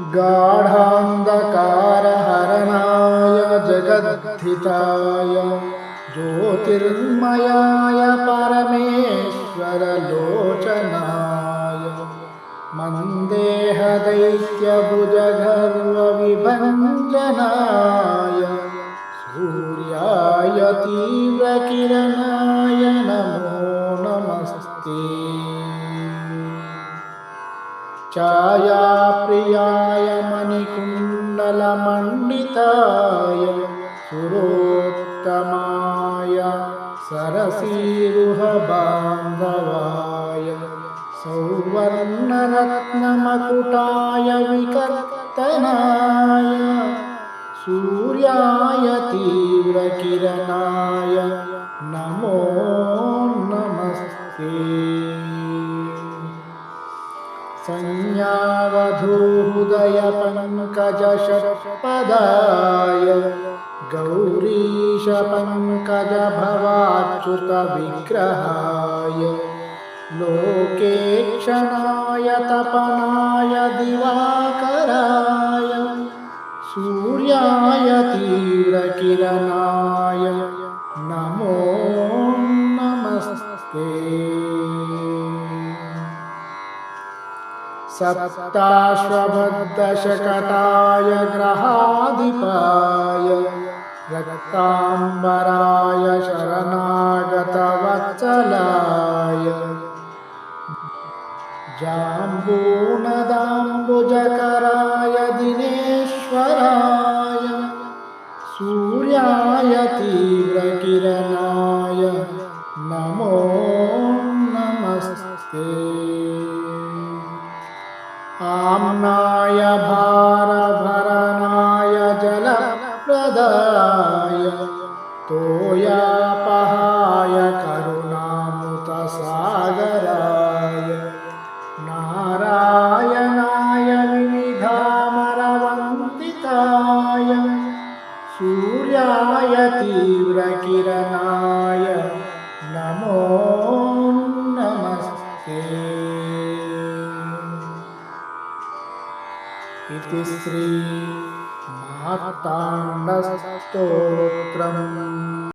गाढान्धकारहरणाय जगद्धिताय ज्योतिर्मयाय परमेश्वरलोचनाय। मन्देहदैत्यभुजगर्वविभञ्जनाय सूर्याय तीव्रकिरणाय नमो नमस्ते। छायाप्रियाय मणिकुण्डलमण्डिताय सुरोत्तमाय सरसीरुहबान्धवाय सौवर्णरत्नमकुटाय विकर्तनाय सूर्याय तीव्रकिरणाय नमो नमस्ते संज्ञावधूहृदयपङ्कजषट्पदाय गौरीशपङ्कजभवाच्युतविग्रहाय लोकेक्षणाय तपनाय दिवाकराय सूर्याय तीव्रकिरणाय नमो नमस्ते। सप्ताश्वभद्रशकटाय ग्रहाधिपाय रक्ताम्बराय शरणागतवत्सलाय। जाम्बूनदाम्बुजकराय दिनेश्वराय सूर्याय तीव्रकिरणाय भारभरणाय जलप्रदाय तोयापहाय करुणामुतसागराय नारायणाय विविधामरवन्दिताय। सूर्याय तीव्रकिरणाय। नमो नमस्ते। इति श्रीमहाभक्ताण्डसशस्तोत्रम्